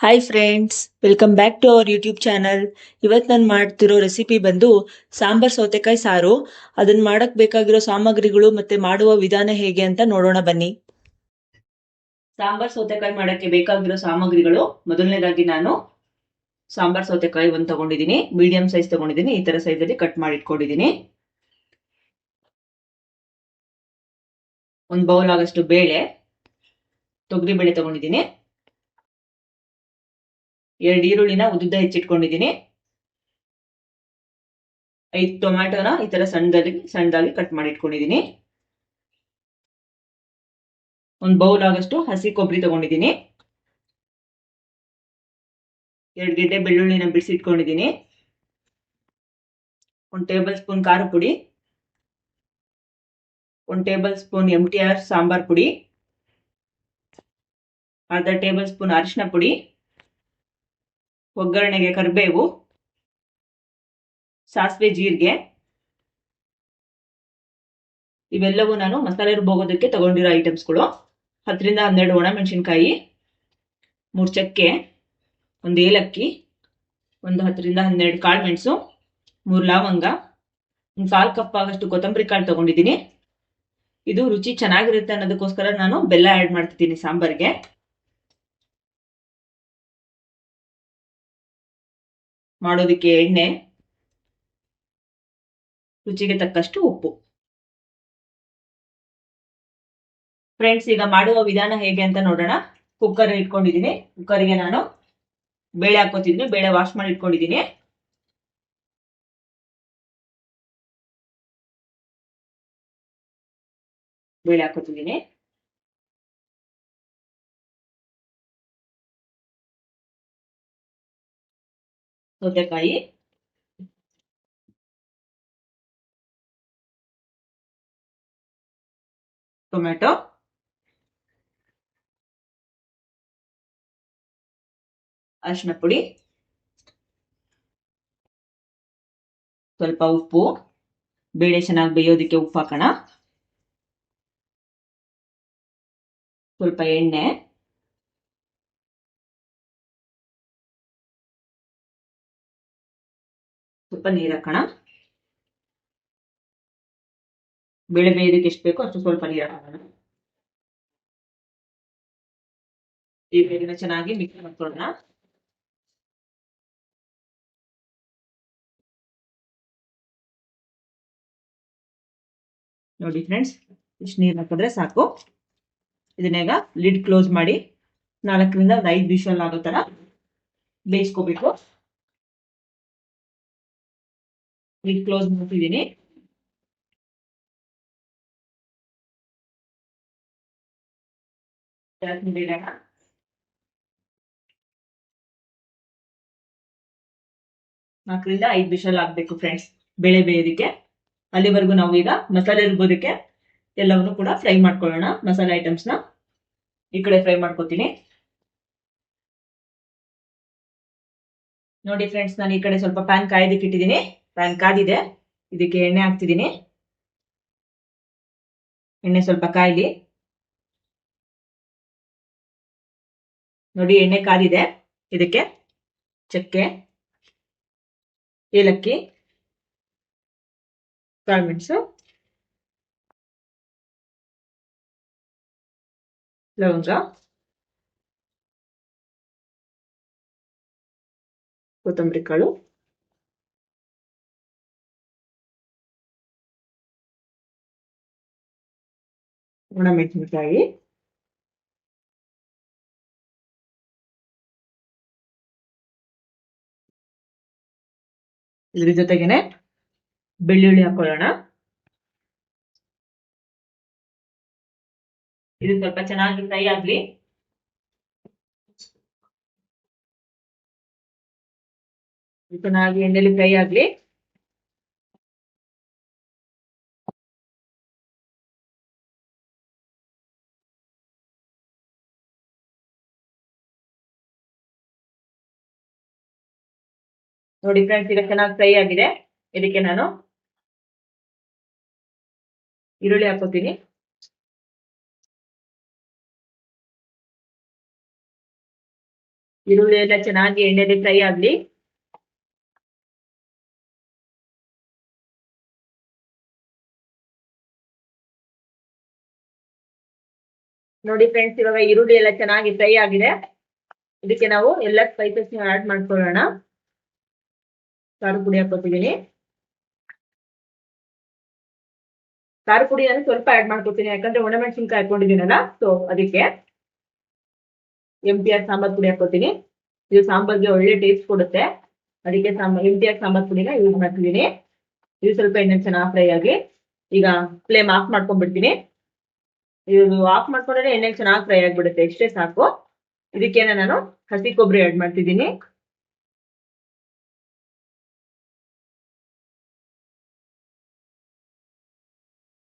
Hi friends welcome back to our YouTube channel ಇವತ್ತು ನಾನು ಮಾಡ್ತಿರೋ ರೆಸಿಪಿ ಬಂದು ಸಾಂಬಾರ್ ಸೌತೆಕಾಯಿ ಸಾರು. ಅದನ್ನು ಮಾಡೋಕ್ಕೆ ಬೇಕಾಗಿರೋ ಸಾಮಗ್ರಿಗಳು ಮತ್ತೆ ಮಾಡುವ ವಿಧಾನ ಹೇಗೆ ಅಂತ ನೋಡೋಣ ಬನ್ನಿ. ಸಾಂಬಾರ್ ಸೌತೆಕಾಯಿ ಮಾಡೋಕ್ಕೆ ಬೇಕಾಗಿರೋ ಸಾಮಗ್ರಿಗಳು. ಮೊದಲನೇದಾಗಿ ನಾನು ಸಾಂಬಾರ್ ಸೌತೆಕಾಯಿ ಒಂದು ತಗೊಂಡಿದ್ದೀನಿ ಮೀಡಿಯಂ ಸೈಜ್ ತಗೊಂಡಿದ್ದೀನಿ ಈ ಥರ ಸೈಜಲ್ಲಿ ಕಟ್ ಮಾಡಿ ಇಟ್ಕೊಂಡಿದ್ದೀನಿ ಒಂದು ಬೌಲ್ ಆಗಷ್ಟು ಬೇಳೆ ತೊಗರಿ ಬೇಳೆ ತಗೊಂಡಿದ್ದೀನಿ ಎರಡು ಈರುಳ್ಳಿನ ಉದ್ದ ಹೆಚ್ಚಿಟ್ಕೊಂಡಿದ್ದೀನಿ. ಐದು ಟೊಮ್ಯಾಟೋನ ಈ ತರ ಸಣ್ಣದಾಗಿ ಸಣ್ಣದಾಗಿ ಕಟ್ ಮಾಡಿ ಇಟ್ಕೊಂಡಿದ್ದೀನಿ ಒಂದು ಬೌಲ್ ಆಗಷ್ಟು ಹಸಿ ಕೊಬ್ಬರಿ ತಗೊಂಡಿದ್ದೀನಿ. ಎರಡು ಗೆಡ್ಡೆ ಬೆಳ್ಳುಳ್ಳಿನ ಬಿಡಿಸಿ ಇಟ್ಕೊಂಡಿದ್ದೀನಿ ಒಂದು ಟೇಬಲ್ ಸ್ಪೂನ್ ಖಾರ ಪುಡಿ. ಒಂದು tablespoon M T R sambar ಪುಡಿ. ಅರ್ಧ ಟೇಬಲ್ ಸ್ಪೂನ್ ಅರಿಶಿನ ಪುಡಿ. ಒಗ್ಗರಣೆಗೆ ಕರಿಬೇವು, ಸಾಸಿವೆ ಜೀರಿಗೆ. ಇವೆಲ್ಲವೂ ನಾನು ಮಸಾಲೆ ರುಬ್ಬೋಗೋದಕ್ಕೆ ತಗೊಂಡಿರೋ ಐಟಮ್ಸ್ಗಳು ಹತ್ತರಿಂದ ಹನ್ನೆರಡು ಒಣಮೆಣಸಿನ್ಕಾಯಿ, ಮೂರು ಚಕ್ಕೆ, ಒಂದು ಏಲಕ್ಕಿ, ಒಂದು ಹತ್ತರಿಂದ ಹನ್ನೆರಡು ಕಾಳು ಮೆಣಸು, ಮೂರು ಲವಂಗ, ಒಂದು ಕಾಲು ಕಪ್ ಆಗಷ್ಟು ಕೊತ್ತಂಬರಿ ಕಾಳು ತಗೊಂಡಿದ್ದೀನಿ. ಇದು ರುಚಿ ಚೆನ್ನಾಗಿರುತ್ತೆ ಅನ್ನೋದಕ್ಕೋಸ್ಕರ ನಾನು ಬೆಲ್ಲ ಆ್ಯಡ್ ಮಾಡ್ತಿದ್ದೀನಿ ಸಾಂಬಾರಿಗೆ. ಮಾಡೋದಕ್ಕೆ ಎಣ್ಣೆ, ರುಚಿಗೆ ತಕ್ಕಷ್ಟು ಉಪ್ಪು. ಫ್ರೆಂಡ್ಸ್ ಈಗ ಮಾಡುವ ವಿಧಾನ ಹೇಗೆ ಅಂತ ನೋಡೋಣ. ಕುಕ್ಕರ್ ಇಟ್ಕೊಂಡಿದ್ದೀನಿ. ಕುಕ್ಕರ್ಗೆ ನಾನು ಬೇಳೆ ಹಾಕೋತಿದ್ದೀನಿ ಬೇಳೆ ವಾಶ್ ಮಾಡಿ ಇಟ್ಕೊಂಡಿದ್ದೀನಿ. ಬೇಳೆ ಹಾಕೋತಿದ್ದೀನಿ ಸೌತೆಕಾಯಿ. ಟೊಮೆಟೊ. ಅರಿಶಿನ ಪುಡಿ. ಸ್ವಲ್ಪ ಉಪ್ಪು. ಬೇಳೆ ಚೆನ್ನಾಗಿ ಬೇಯೋದಕ್ಕೆ ಉಪ್ಪು ಹಾಕೋಣ. ಸ್ವಲ್ಪ ಎಣ್ಣೆ. ಸ್ವಲ್ಪ ನೀರು ಹಾಕೋಣ ಬೇಳೆ ಬೇಯೋದಕ್ಕೆ ಎಷ್ಟು ಬೇಕೋ ಅಷ್ಟು ಸ್ವಲ್ಪ ನೀರು ಹಾಕೋಣ. ಈ ಚೆನ್ನಾಗಿ ಮಿಕ್ಸ್ ಮಾಡ್ಕೊಳ್ಳೋಣ. ನೋಡಿ ಫ್ರೆಂಡ್ಸ್ ಇಷ್ಟು ನೀರು ಹಾಕಿದ್ರೆ ಸಾಕು. ಇದನ್ನೇಗ ಲಿಡ್ ಕ್ಲೋಸ್ ಮಾಡಿ ನಾಲ್ಕರಿಂದ ಒಂದು ಐದು ವಿಷಲ್ ಆಗೋ ಥರ ಬೇಯಿಸ್ಕೋಬೇಕು. ಲಿಡ್ ಕ್ಲೋಸ್ ಮಾಡ್ತಿದ್ದೀನಿ. ನಾಲ್ಕರಿಂದ ಐದು ವಿಷಲ್ ಆಗ್ಬೇಕು ಫ್ರೆಂಡ್ಸ್ ಬೇಳೆ ಬೇಯೋದಕ್ಕೆ. ಅಲ್ಲಿವರೆಗೂ ನಾವು ಈಗ ಮಸಾಲೆ ರುಬ್ಬೋದಕ್ಕೆ ಎಲ್ಲವನ್ನು ಕೂಡ ಫ್ರೈ ಮಾಡ್ಕೊಳ್ಳೋಣ, ಮಸಾಲೆ ಐಟಮ್ಸ್ನ ಈ ಕಡೆ ಫ್ರೈ ಮಾಡ್ಕೋತೀನಿ. ನೋಡಿ ಫ್ರೆಂಡ್ಸ್ ನಾನು ಈ ಕಡೆ ಸ್ವಲ್ಪ ಪ್ಯಾನ್ ಕಾಯೋದಕ್ಕೆ ಇಟ್ಟಿದ್ದೀನಿ ಪ್ಯಾನ್ ಕಾದಿದೆ ಇದಕ್ಕೆ ಎಣ್ಣೆ ಹಾಕ್ತಿದ್ದೀನಿ. ಎಣ್ಣೆ ಸ್ವಲ್ಪ ಕಾಯಿಲಿ. ನೋಡಿ, ಎಣ್ಣೆ ಕಾದಿದೆ ಇದಕ್ಕೆ ಚಕ್ಕೆ, ಏಲಕ್ಕಿ, ಕಾಳುಮೆಣಸು, ಲವಂಗ, ಕೊತ್ತಂಬರಿ ಕಾಳು. ಒಣಮೆಣಸಿನಕಾಯಿ ಇದ್ರ ಜೊತೆಗೇನೆ ಬೆಳ್ಳುಳ್ಳಿ ಹಾಕೊಳ್ಳೋಣ ಇದು ಸ್ವಲ್ಪ ಚೆನ್ನಾಗಿ ಫ್ರೈ ಆಗ್ಲಿ ಚೆನ್ನಾಗಿ ಎಣ್ಣೆಲಿ ಫ್ರೈ ಆಗ್ಲಿ ನೋಡಿ ಫ್ರೆಂಡ್ಸ್ ಈಗ ಚೆನ್ನಾಗಿ ಫ್ರೈ ಆಗಿದೆ. ಇದಕ್ಕೆ ನಾನು ಈರುಳ್ಳಿ ಹಾಕೋತೀನಿ ಈರುಳ್ಳಿ ಎಲ್ಲ ಚೆನ್ನಾಗಿ ಎಣ್ಣೆಲಿ ಫ್ರೈ ಆಗ್ಲಿ. ನೋಡಿ ಫ್ರೆಂಡ್ಸ್ ಇವಾಗ ಈರುಳ್ಳಿ ಎಲ್ಲ ಚೆನ್ನಾಗಿ ಫ್ರೈ ಆಗಿದೆ. ಇದಕ್ಕೆ ನಾವು ಎಲ್ಲ ಸ್ಪೈಸಸ್ ಆಡ್ ಮಾಡ್ಕೊಳ್ಳೋಣ. ಖಾರ ಪುಡಿ ಹಾಕೋತಿದ್ದೀನಿ ಪುಡಿ ನಾನು ಸ್ವಲ್ಪ ಆಡ್ ಮಾಡ್ಕೊತೀನಿ, ಯಾಕಂದ್ರೆ ಒಣಮೆಣಸಿನ್ಕಾಯಿ ಹಾಕೊಂಡಿದ್ದೀನಲ್ಲ ಸೊ ಅದಕ್ಕೆ ಎಂ ಟಿ ಆರ್ ಸಾಂಬಾರ್ ಪುಡಿ ಹಾಕೋತೀನಿ ಇದು ಸಾಂಬಾರ್ಗೆ ಒಳ್ಳೆ ಟೇಸ್ಟ್ ಕೊಡುತ್ತೆ. ಅದಕ್ಕೆ sambar M T R sambar ಪುಡಿನ ಯೂಸ್ ಮಾಡ್ತಿದ್ದೀನಿ. ಇದು ಸ್ವಲ್ಪ ಎಣ್ಣೆ ಚೆನ್ನಾಗಿ ಫ್ರೈ ಆಗಿ, ಈಗ ಫ್ಲೇಮ್ ಆಫ್ ಮಾಡ್ಕೊಂಡ್ಬಿಡ್ತೀನಿ. ಇದು ಆಫ್ ಮಾಡ್ಕೊಂಡ್ರೆ ಎಣ್ಣೆ ಚೆನ್ನಾಗಿ ಫ್ರೈ ಆಗಿಬಿಡುತ್ತೆ, ಇಷ್ಟೇ ಸಾಕು. ಇದಕ್ಕೇನೆ ನಾನು ಹಸಿ ಕೊಬ್ಬರಿ ಆಡ್ ಮಾಡ್ತಿದ್ದೀನಿ.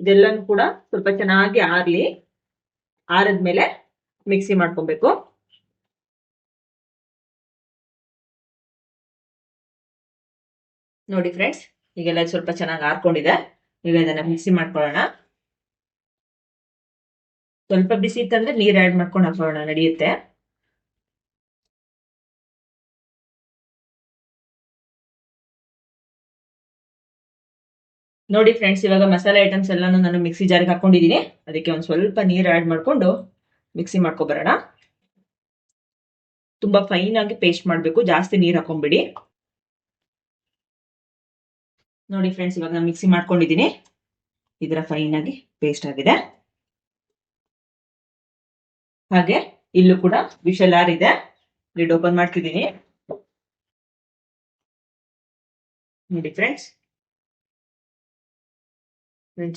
ಇದೆಲ್ಲನೂ ಕೂಡ ಸ್ವಲ್ಪ ಚೆನ್ನಾಗಿ ಆರ್ಲಿ, ಆರದ್ಮೇಲೆ ಮಿಕ್ಸಿ ಮಾಡ್ಕೊಬೇಕು. ನೋಡಿ ಫ್ರೆಂಡ್ಸ್, ಈಗೆಲ್ಲ ಸ್ವಲ್ಪ ಚೆನ್ನಾಗಿ ಆರ್ಕೊಂಡಿದೆ. ಈಗ ಇದನ್ನ ಮಿಕ್ಸಿ ಮಾಡ್ಕೊಳ್ಳೋಣ. ಸ್ವಲ್ಪ ಬಿಸಿ ಇತ್ತಂದ್ರೆ ನೀರ್ ಆ್ಯಡ್ ಮಾಡ್ಕೊಂಡು ಹಾಕೊಳ್ಳೋಣ ನಡೆಯುತ್ತೆ. ನೋಡಿ ಫ್ರೆಂಡ್ಸ್ ಇವಾಗ ಮಸಾಲೆ ಐಟಮ್ಸ್ ಎಲ್ಲಾನು ನಾನು ಮಿಕ್ಸಿ ಜಾರ್ಗೆ ಹಾಕೊಂಡಿದ್ದೀನಿ ಅದಕ್ಕೆ ಒಂದು ಸ್ವಲ್ಪ ನೀರ್ ಆಡ್ ಮಾಡ್ಕೊಂಡು ಮಿಕ್ಸಿ ಮಾಡ್ಕೊಬರೋಣ ತುಂಬಾ ಫೈನ್ ಆಗಿ ಪೇಸ್ಟ್ ಮಾಡಬೇಕು. ಜಾಸ್ತಿ ನೀರ್ ಹಾಕೊಂಡ್ಬಿಡಿ. ನೋಡಿ ಫ್ರೆಂಡ್ಸ್ ಇವಾಗ ನಾನು ಮಿಕ್ಸಿ ಮಾಡ್ಕೊಂಡಿದ್ದೀನಿ ಇದರ ಫೈನ್ ಆಗಿ ಪೇಸ್ಟ್ ಆಗಿದೆ. ಹಾಗೆ ಇಲ್ಲೂ ಕೂಡ ವಿಶಲ್ ಆರ್ ಇದೆ. ಲಿಡ್ ಓಪನ್ ಮಾಡ್ತಿದ್ದೀನಿ ನೋಡಿ ಫ್ರೆಂಡ್ಸ್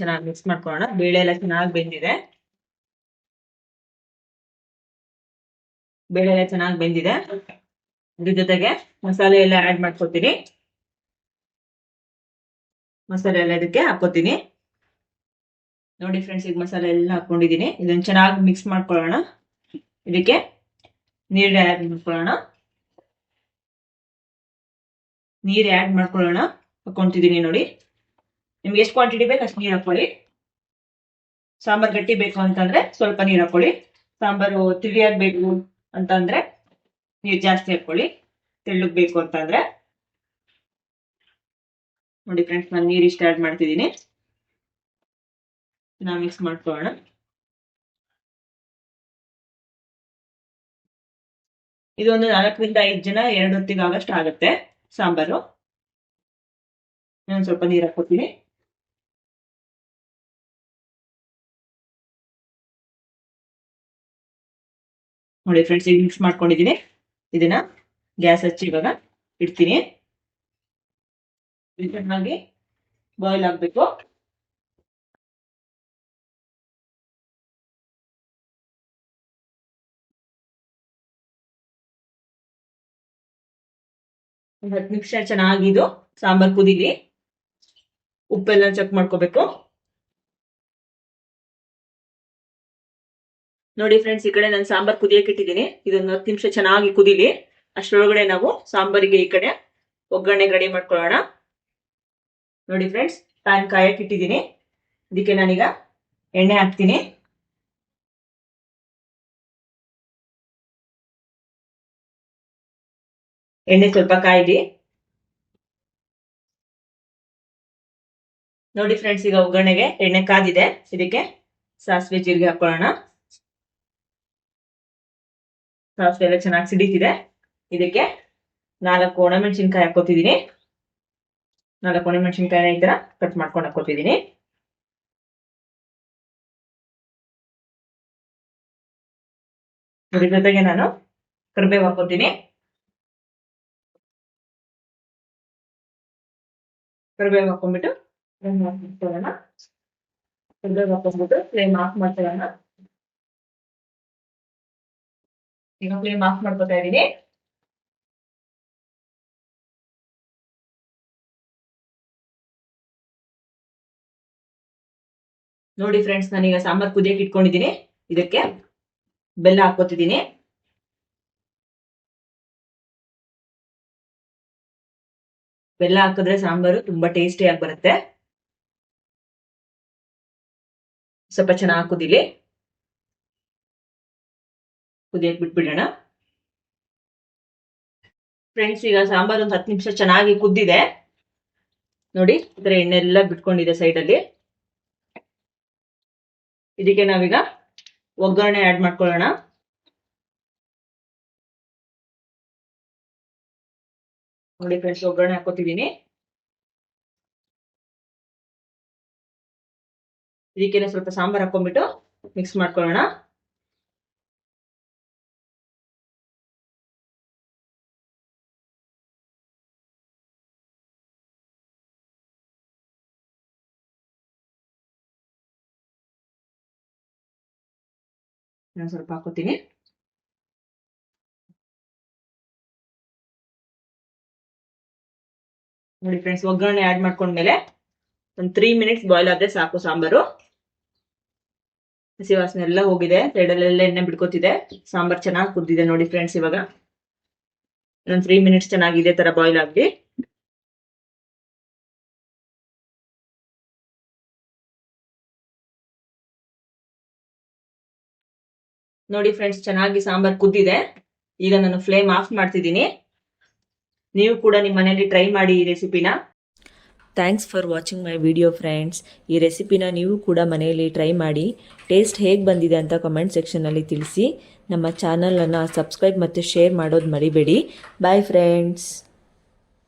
ಚೆನ್ನಾಗಿ ಮಿಕ್ಸ್ ಮಾಡ್ಕೊಳ್ಳೋಣ. ಬೇಳೆ ಎಲ್ಲ ಚೆನ್ನಾಗಿ ಬೆಂದಿದೆ. ಬೇಳೆ ಎಲ್ಲ ಚೆನ್ನಾಗಿ ಬೆಂದಿದೆ. ಇದ್ರ ಜೊತೆಗೆ ಮಸಾಲೆ ಎಲ್ಲ ಆಡ್ ಮಾಡ್ಕೊತೀನಿ. ಮಸಾಲೆ ಎಲ್ಲ ಇದಕ್ಕೆ ಹಾಕೋತೀನಿ ನೋಡಿ ಫ್ರೆಂಡ್ಸ್ ಈಗ ಮಸಾಲೆ ಎಲ್ಲ ಹಾಕೊಂಡಿದ್ದೀನಿ ಇದನ್ನ ಚೆನ್ನಾಗಿ ಮಿಕ್ಸ್ ಮಾಡ್ಕೊಳ್ಳೋಣ. ಇದಕ್ಕೆ ನೀರು ಆ್ಯಡ್ ಮಾಡ್ಕೊಳ್ಳೋಣ. ನೀರು ಆ್ಯಡ್ ಮಾಡ್ಕೊಳ್ಳೋಣ. ಹಾಕೊಂತಿದ್ದೀನಿ ನೋಡಿ. ನಿಮ್ಗೆ ಎಷ್ಟು ಕ್ವಾಂಟಿಟಿ ಬೇಕು ಅಷ್ಟು ನೀರು ಹಾಕೊಳ್ಳಿ ಸಾಂಬಾರ್ ಗಟ್ಟಿ ಬೇಕು ಅಂತಂದ್ರೆ ಸ್ವಲ್ಪ ನೀರು ಹಾಕೊಳ್ಳಿ ಸಾಂಬಾರು ತಿಳಿಯಾಗಿ ಬೇಕು ಅಂತಂದ್ರೆ ನೀರು ಜಾಸ್ತಿ ಹಾಕೊಳ್ಳಿ ತೆಳ್ಳಗ್ ಬೇಕು ಅಂತಂದ್ರೆ ನೋಡಿ ಫ್ರೆಂಡ್ಸ್ ನಾನು ನೀರು ಇಷ್ಟ ಆ್ಯಡ್ ಮಾಡ್ತಿದ್ದೀನಿ. ನಾವು ಮಿಕ್ಸ್ ಮಾಡ್ಕೊಳ್ಳೋಣ. ಇದೊಂದು ನಾಲ್ಕರಿಂದ ಐದು ಜನ ಎರಡು ಹೊತ್ತಿಗೆ ಆಗಷ್ಟು ಆಗುತ್ತೆ ಸಾಂಬಾರು. ನಾನು ಸ್ವಲ್ಪ ನೀರು ಹಾಕೋತೀನಿ ನೋಡಿ ಫ್ರೆಂಡ್ಸ್ ಈಗ ಮಿಕ್ಸ್ ಮಾಡ್ಕೊಂಡಿದ್ದೀನಿ. ಇದನ್ನ ಗ್ಯಾಸ್ ಹಚ್ಚಿ ಇವಾಗ ಇಡ್ತೀನಿ. ಚೆನ್ನಾಗಿ ಬಾಯ್ಲ್ ಆಗಬೇಕು. ಒಂದ್ ಹತ್ತು ನಿಮಿಷ ಚೆನ್ನಾಗಿದು ಸಾಂಬಾರ್ ಕುದೀಲಿ. ಉಪ್ಪೆಲ್ಲ ಚೆಕ್ ಮಾಡ್ಕೋಬೇಕು. ನೋಡಿ ಫ್ರೆಂಡ್ಸ್ ಈ ಕಡೆ ನಾನು ಸಾಂಬಾರ್ ಕುದಿಯಕ್ಕೆ ಇಟ್ಟಿದ್ದೀನಿ. ಇದೊಂದು ಹತ್ತು ನಿಮಿಷ ಚೆನ್ನಾಗಿ ಕುದಿಲಿ. ಅಷ್ಟರೊಳಗಡೆ ನಾವು ಸಾಂಬಾರಿಗೆ ಈ ಕಡೆ ಒಗ್ಗರಣೆ ರೆಡಿ ಮಾಡ್ಕೊಳ್ಳೋಣ. ನೋಡಿ ಫ್ರೆಂಡ್ಸ್ ಪ್ಯಾನ್ ಕಾಯಕ್ಕೆ ಇಟ್ಟಿದ್ದೀನಿ. ಇದಕ್ಕೆ ನಾನೀಗ ಎಣ್ಣೆ ಹಾಕ್ತೀನಿ. ಎಣ್ಣೆ ಸ್ವಲ್ಪ ಕಾಯಿಲಿ. ನೋಡಿ ಫ್ರೆಂಡ್ಸ್ ಈಗ ಒಗ್ಗರಣೆಗೆ ಎಣ್ಣೆ ಕಾದಿದೆ. ಇದಕ್ಕೆ ಸಾಸಿವೆ ಜೀರಿಗೆ ಹಾಕೊಳ್ಳೋಣ. ಸಾಸಿವೆ ಎಲ್ಲ ಚೆನ್ನಾಗಿ ಸಿಡಿತಿದೆ. ಇದಕ್ಕೆ ನಾಲ್ಕು ಒಣಮೆಣಸಿನ್ಕಾಯಿ ಹಾಕೋತಿದ್ದೀನಿ ನಾಲ್ಕು ಒಣಮೆಣಸಿನ್ಕಾಯಿನ ಈ ತರ ಕಟ್ ಮಾಡ್ಕೊಂಡು ಹಾಕೋತಿದ್ದೀನಿ ಇದ್ರ ಜೊತೆಗೆ ನಾನು ಕರಿಬೇವು ಹಾಕೋತೀನಿ ಕರಿಬೇವು ಹಾಕೊಂಡ್ಬಿಟ್ಟು ಕರಿಬೇವು ಹಾಕೊಂಡ್ಬಿಟ್ಟು ಫ್ಲೇಮ್ ಆಫ್ ಮಾಡ್ಕೊಳ್ಳೋಣ. ಈಗ ಫ್ಲೇಮ್ ಆಫ್ ಮಾಡ್ಕೊತಾ ಇದ್ದೀನಿ. ನೋಡಿ ಫ್ರೆಂಡ್ಸ್ ನಾನೀಗ ಸಾಂಬಾರ್ ಕುದಿಯಕ್ಕೆ ಇಟ್ಕೊಂಡಿದ್ದೀನಿ. ಇದಕ್ಕೆ ಬೆಲ್ಲ ಹಾಕೋತಿದ್ದೀನಿ ಬೆಲ್ಲ ಹಾಕಿದ್ರೆ ಸಾಂಬಾರು ತುಂಬಾ ಟೇಸ್ಟಿಯಾಗಿ ಬರುತ್ತೆ. ಸ್ವಲ್ಪ ಚೆನ್ನಾಗಿ ಕುದಿಲಿ. ಕುದಿಯಕ್ಕೆ ಬಿಟ್ಬಿಡೋಣ. ಫ್ರೆಂಡ್ಸ್ ಈಗ ಸಾಂಬಾರ್ ಒಂದು ಹತ್ತು ನಿಮಿಷ ಚೆನ್ನಾಗಿ ಕುದ್ದಿದೆ. ನೋಡಿ ಇದರ ಎಣ್ಣೆ ಎಲ್ಲ ಬಿಟ್ಕೊಂಡಿದೆ ಸೈಡಲ್ಲಿ ಇದಕ್ಕೆ ನಾವೀಗ ಒಗ್ಗರಣೆ ಆಡ್ ಮಾಡ್ಕೊಳ್ಳೋಣ. ನೋಡಿ ಫ್ರೆಂಡ್ಸ್ ಒಗ್ಗರಣೆ ಹಾಕೋತಿದ್ದೀನಿ ಇದಕ್ಕೆ ಸ್ವಲ್ಪ ಸಾಂಬಾರ್ ಹಾಕೊಂಡ್ಬಿಟ್ಟು ಮಿಕ್ಸ್ ಮಾಡ್ಕೊಳ್ಳೋಣ. ನಾನು ಸ್ವಲ್ಪ ಹಾಕೋತೀನಿ. ನೋಡಿ ಫ್ರೆಂಡ್ಸ್ ಒಗ್ಗರಣೆ ಆ್ಯಡ್ ಮಾಡ್ಕೊಂಡ್ಮೇಲೆ ಒಂದು ತ್ರೀ ಮಿನಿಟ್ಸ್ ಬಾಯ್ಲ್ ಆದ್ರೆ ಸಾಕು ಸಾಂಬಾರು. ಹಸಿ ವಾಸನೆ ಎಲ್ಲ ಹೋಗಿದೆ ಸೈಡಲ್ಲೆಲ್ಲ ಎಣ್ಣೆ ಬಿಡ್ಕೋತಿದೆ ಸಾಂಬಾರ್ ಚೆನ್ನಾಗಿ ಕುದ್ದಿದೆ ನೋಡಿ ಫ್ರೆಂಡ್ಸ್ ಇವಾಗ. ಒಂದು ತ್ರೀ ಮಿನಿಟ್ಸ್ ಚೆನ್ನಾಗಿ ಇದೇ ತರ ಬಾಯ್ಲ್ ಆಗಲಿ. ನೋಡಿ ಫ್ರೆಂಡ್ಸ್ ಚೆನ್ನಾಗಿ ಸಾಂಬಾರ್ ಕುದ್ದಿದೆ. ಈಗ ನಾನು ಫ್ಲೇಮ್ ಆಫ್ ಮಾಡ್ತಿದ್ದೀನಿ. ನೀವು ಕೂಡ ನಿಮ್ಮ ಮನೆಯಲ್ಲಿ ಟ್ರೈ ಮಾಡಿ ಈ ರೆಸಿಪಿನ thanks for watching my video friends ಈ ರೆಸಿಪಿನ ನೀವು ಕೂಡ ಮನೆಯಲ್ಲಿ ಟ್ರೈ ಮಾಡಿ. ಟೇಸ್ಟ್ ಹೇಗೆ ಬಂದಿದೆ ಅಂತ ಕಮೆಂಟ್ ಸೆಕ್ಷನಲ್ಲಿ ತಿಳಿಸಿ. ನಮ್ಮ ಚಾನಲನ್ನು ಸಬ್ಸ್ಕ್ರೈಬ್ ಮತ್ತು ಶೇರ್ ಮಾಡೋದು ಮರಿಬೇಡಿ. Bye friends